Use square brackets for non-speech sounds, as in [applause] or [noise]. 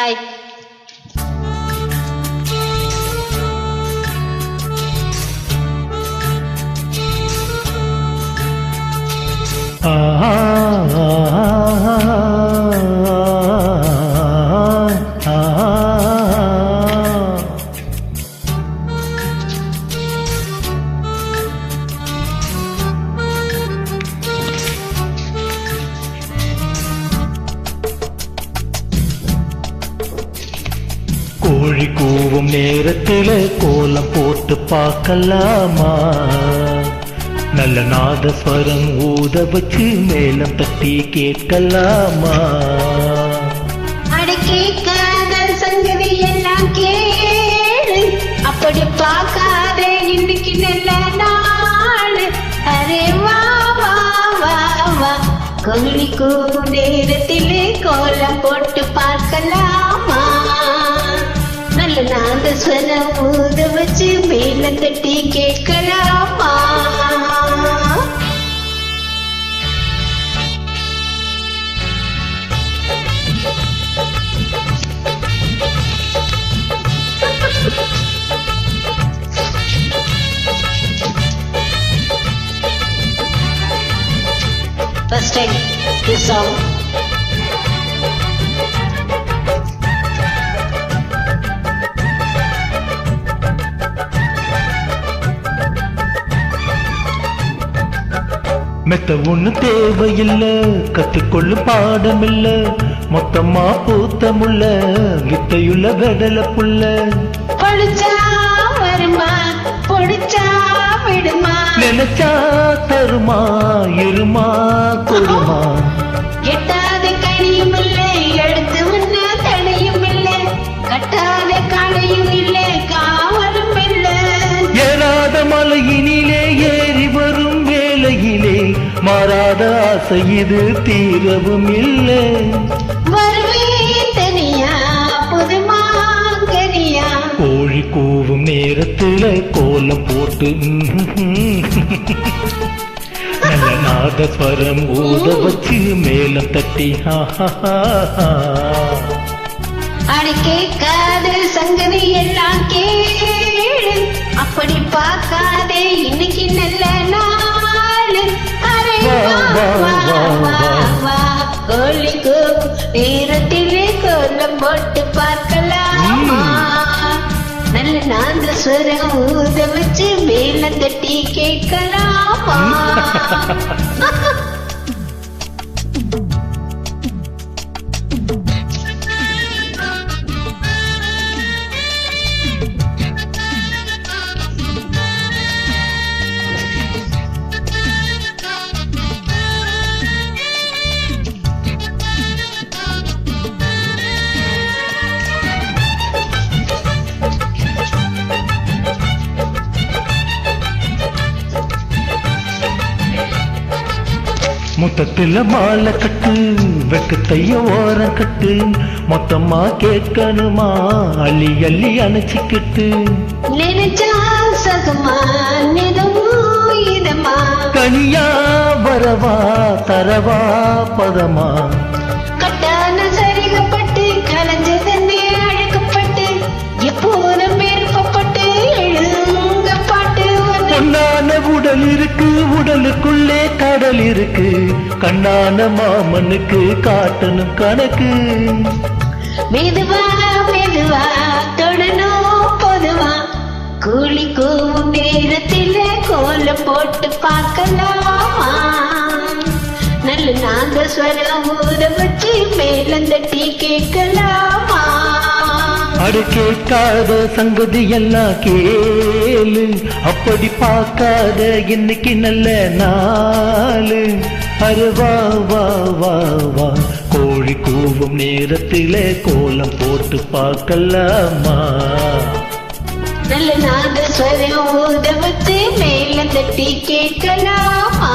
はい。ああ。கோழி கூவும் நேரத்தில் கோலம் போட்டு பார்க்கலாமா? நல்ல நாதஸ்வரம் ஊத வச்சு மேலம் தட்டி கேட்கலாமா? அப்படி பார்க்காத இன்னைக்கு நல்ல நாள். அரே வா வா வா வா. கோழி கூவும் நேரத்திலே கோலம் போட்டு பார்க்கலாமா? நாதஸ்வரம் ஊத வச்சு மேல தட்டி கேட்கலாமா First time this song. மெத்த ஒண்ணு தேவையில்ல கத்துக்கொள்ளும் பாடமில்ல மொத்தமா பூத்தமுள்ள வித்தையுள்ள வெடல புள்ள நினைச்சா தருமா இருமா கொடுமா மாறாத ஆசை இது தீரவும் இல்லை. கோழி கூவும் நேரத்துல கோலம் போட்டு நல்ல நாதஸ்வரம் ஊத வச்சு மேலம் தட்டி ஹா ஹா ஹா ஹா. அடிக்கே நாதஸ்வரம் ஊத வச்சு மேல தட்டி கேட்கலாமா? [laughs] முத்தத்துல மாலை கட்டு வெக்கத்தைய ஓரம் கட்டு மொத்தமா கேட்கணுமா? அள்ளி அள்ளி அணைச்சிக்கிட்டு. நினைச்சா சகமா கனியா வரவா தரவா பதமா? உடல் இருக்கு உடலுக்குள்ளே கடல் இருக்கு. கண்ணான மாமனுக்கு காட்டணும் கணக்கு. மெதுவா மெதுவா தொடணும் பொதுவா. கூலி கூவும் நேரத்தில் கோலம் போட்டு பார்க்கலாமா? நல்ல நாதஸ்வரம் ஊத வச்சு மேலந்தட்டி கேட்கலாமா? அடு கேட்காத சங்கதி எல்லாம் கேளு அப்படி பார்க்காத இன்னைக்கு நல்ல நாளு. அரு வா வா வா வா. கோழி கூவும் நேரத்தில கோலம் போட்டு பார்க்கலாமா? நல்ல நாதஸ்வரம் ஊத மேல தட்டி கேட்கலாமா?